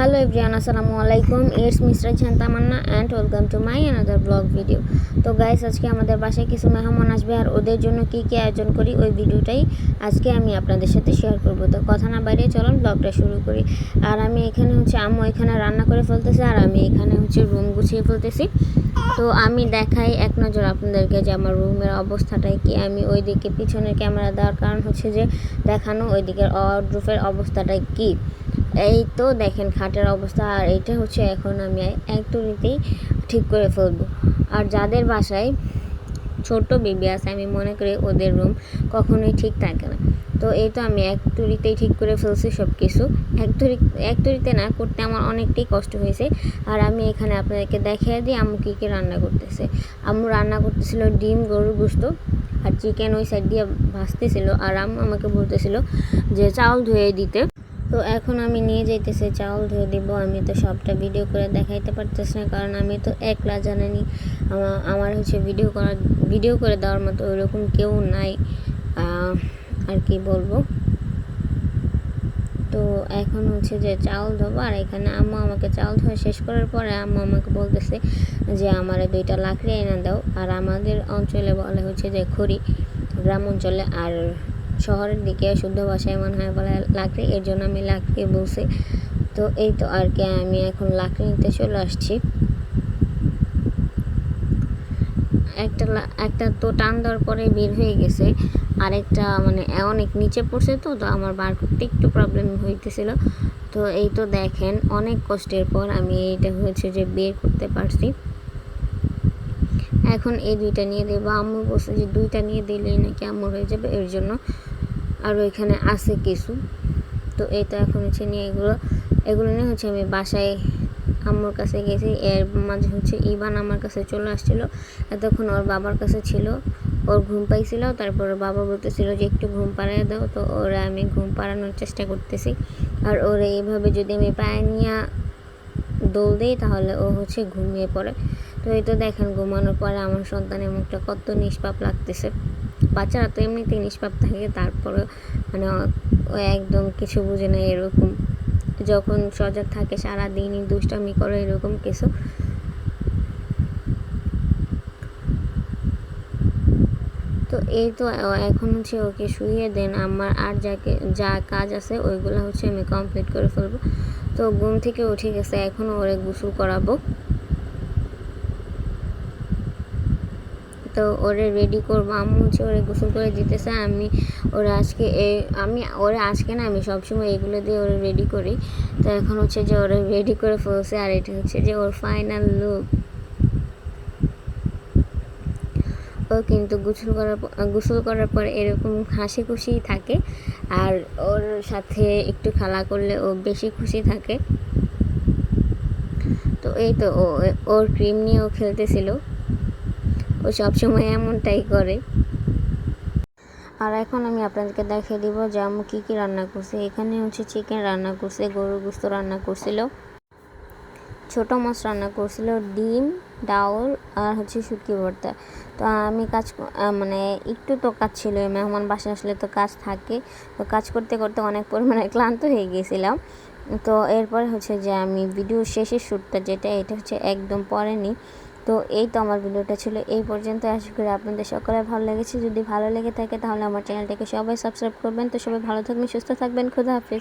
Hello everyone আসসালামু আলাইকুম it's mister Jaan Tamanna and welcome to my another blog video তো guys আজকে আমাদের বাসায় কিছু মেহমান আসবে, আর ওদের জন্য কি কি আয়োজন করি, ওই ভিডিওটাই আজকে আমি আপনাদের সাথে শেয়ার করব। তো কথা না বাইরে চলুন ব্লগটা শুরু করি। আর আমি এখানে হচ্ছে আম্মু এখানে রান্না করে ফেলতেছি, আর আমি এখানে হচ্ছে রুম গুছিয়ে ফেলতেছি। তো আমি দেখাই এক নজর আপনাদেরকে যে আমার রুমের অবস্থাটাই কি। আমি ওই দিকে পিছনের ক্যামেরা দেওয়ার কারণ হচ্ছে যে দেখানো ওই দিকের ওয়ার্ড্রোফের অবস্থাটাই কি। এই তো দেখেন খাটের অবস্থা, আর এইটা হচ্ছে এখন আমি এক তুলিতেই ঠিক করে ফেলব। আর যাদের বাসায় ছোট বেবি আছে, আমি মনে করি ওদের রুম কখনোই ঠিক থাকে না। তো এই তো আমি এক তুরিতেই ঠিক করে ফেলছি সব কিছু এক তুরি, এক তুরিতে না করতে আমার অনেকটাই কষ্ট হয়েছে। আর আমি এখানে আপনাদেরকে দেখিয়ে দিই আম্মু কী কী রান্না করতেছে। আম্মু রান্না করতেছিল ডিম, গরুর গোস্ত আর চিকেন ওই সাইড দিয়ে ভাজতেছিল। আর আম্মু আমাকে বলতেছিল যে চাউল ধুয়ে দিতে। তো এখন আমি নিয়ে যাইতেছি, চাউল ধুয়ে দিব। আমি তো সবটা ভিডিও করে দেখাইতে পারতেছি না, কারণ আমি তো একলা জানানি। আমা- আমার হচ্ছে ভিডিও করার ভিডিও করে দেওয়ার মতো ওইরকম কেউ নাই। আর কি বলব? তো এখন হচ্ছে যে চাউল ধোবো, আর এখানে আম্মু আমাকে চাউল ধোয়া শেষ করার পরে আম্মু আমাকে বলতেছে যে, আমার দুইটা লাকড়ি এনে দাও। আর আমাদের অঞ্চলে বলে হচ্ছে যে, খড়ি। গ্রাম অঞ্চলে আর শহরের দিকে শুদ্ধ ভাষায় মনে হয় বলে লাকড়ি এর জন্য আমি লাকড়ি বলছি। তো এই তো আর কি, আমি এখন লাকড়ি নিতে চলে আসছি। একটা একটা তো টান দেওয়ার পরে বের হয়ে গেছে। আরেকটা মানে অনেক নিচে পড়ছে তো তো আমার বার করতে একটু প্রবলেম হইতেছিল। তো এই তো দেখেন, অনেক কষ্টের পর আমি এইটা হয়েছে যে বের করতে পারছি। এখন এই দুইটা নিয়ে দেবো। আম্মু বলছে যে দুইটা নিয়ে দিলেই নাকি আম্মুর হয়ে যাবে, এর জন্য। আর ওইখানে আছে কিছু। তো তো এখন হচ্ছে নিয়ে এগুলো এগুলো নিয়ে হচ্ছে আমি বাসায় আম্মুর কাছে গেছি। এর মাঝে হচ্ছে ইবান আমার কাছে চলে আসছিল। এতক্ষণ ওর বাবার কাছে ছিল। ওর ঘুম পাইছিল। তারপর বাবা বলতেছিল যে একটু ঘুম পাড়িয়ে দাও। তো ওরা আমি ঘুম পাড়ানোর চেষ্টা করতেছি। আর ওরা এইভাবে যদি আমি পায়ে নিয়ে দৌড় দিই, তাহলে ও হচ্ছে ঘুমিয়ে পড়ে। তো এই তো দেখেন ঘুমানোর পরে আমার সন্তানের মুখটা কত নিষ্পাপ লাগতেছে। বাচ্চারা তো এমনিতেই নিষ্পাপ থাকে তারপরে মানে ও- একদম কিছু বুঝে না এরকম। যখন সজাগ থাকে সারা দিনই দুষ্টামি করে এরকম কিছু। তো এই তো এখন হচ্ছে ওকে শুইয়ে দেন, আমার আর যাকে, যা কাজ আছে ওইগুলো হচ্ছে আমি কমপ্লিট করে ফেলব। তো ঘুম থেকে উঠে গেছে, এখন ওরে গোসল করাবো। তো ওরে রেডি করব। আম্মু হচ্ছে ওরে গোসল করে দিতেছে। আমি ওরা আজকে আমি, ওরা আজকে না আমি সবসময় এগুলো দিয়ে ওরে রেডি করি। তো এখন হচ্ছে যে ওরা রেডি করে ফেলছে। আর এটা হচ্ছে যে ওর ফাইনাল লুক ও কিন্তু গোসল করার গোসল করার পর এরকম হাসি খুশি থাকে। আর ওর সাথে একটু খেলা করলে ও বেশি খুশি থাকে। তো এই তো ওর ক্রিম নিয়ে ও খেলতেছিল। ও সবসময় এমনটাই করে। আর এখন আমি আপনাদেরকে দেখিয়ে দিব যে আম্মু কী কী রান্না করছি। এখানে হচ্ছে চিকেন রান্না করছে, গরুর গোস্ত রান্না করছিল, ছোটো মাছ রান্না করছিল, ডিম, ডাউল আর হচ্ছে শুটকি ভর্তা। তো আমি কাজ মানে একটু তো কাজ ছিল মেহমান বাসা আসলে তো কাজ থাকে। তো কাজ করতে করতে অনেক পরিমাণে ক্লান্ত হয়ে গেছিলাম। তো এরপরে হচ্ছে যে আমি ভিডিও শেষের শ্যুটটা যেটা, এটা হচ্ছে একদম পরেনি। তো এই তো আমার ভিডিওটা ছিল এই পর্যন্ত আশা করি আপনাদের সকলের ভালো লেগেছে। যদি ভালো লেগে থাকে তাহলে আমার চ্যানেলটাকে সবাই সাবস্ক্রাইব করবেন। তো সবাই ভালো থাকবেন, সুস্থ থাকবেন। খুদা হাফিজ।